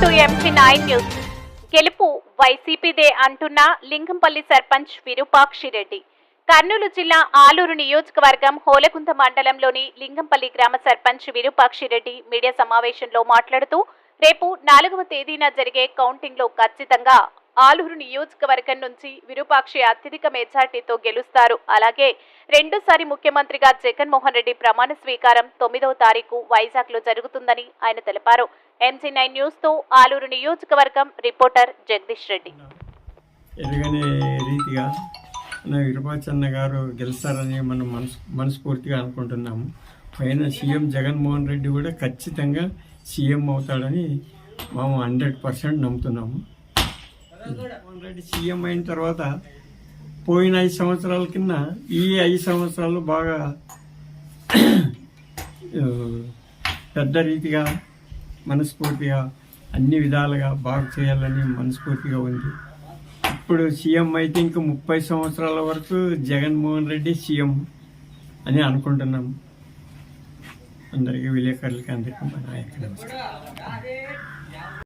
Nine news గెలుపు వైసీపీదే అంటున్న లింగంపల్లి సర్పంచ్ విరూపాక్షిరెడ్డి కర్నూలు జిల్లా ఆలూరు నియోజకవర్గం హోలగుంత మండలంలోని లింగంపల్లి గ్రామ సర్పంచ్ విరూపాక్షిరెడ్డి మీడియా సమావేశంలో మాట్లాడుతూ రేపు నాలుగవ తేదీన జరిగే కౌంటింగ్లో ఖచ్చితంగా ఆలూరు నియోజకవర్గం నుంచి విరూపాక్షి అత్యధిక మెజార్టీతో గెలుస్తారు. అలాగే రెండోసారి ముఖ్యమంత్రిగా జగన్మోహన్ రెడ్డి ప్రమాణ స్వీకారం తొమ్మిదవ తారీఖు వైజాగ్లో జరుగుతుందని ఆయన తెలిపారు. ఎంజీ నైన్ న్యూస్తో ఆలూరు నియోజకవర్గం రిపోర్టర్ జగదీష్ రెడ్డి. రీతిగా విరూపాచన్న గారు గెలుస్తారని మనం మనసు మనస్ఫూర్తిగా అనుకుంటున్నాము. పైన సీఎం జగన్మోహన్ రెడ్డి కూడా ఖచ్చితంగా సీఎం అవుతాడని మేము హండ్రెడ్ పర్సెంట్ నమ్ముతున్నాము. జగన్మోహన్ రెడ్డి సీఎం అయిన తర్వాత పోయిన ఐదు సంవత్సరాల కింద ఈ ఐదు సంవత్సరాలు బాగా పెద్ద రీతిగా మనస్ఫూర్తిగా అన్ని విధాలుగా బాగా చేయాలని మనస్ఫూర్తిగా ఉంది. ఇప్పుడు సీఎం అయితే ఇంకా ముప్పై సంవత్సరాల వరకు జగన్మోహన్ రెడ్డి సీఎం అని అనుకుంటున్నాం. అందరికీ విలేకరులకి అందరికీ మా నమస్కారం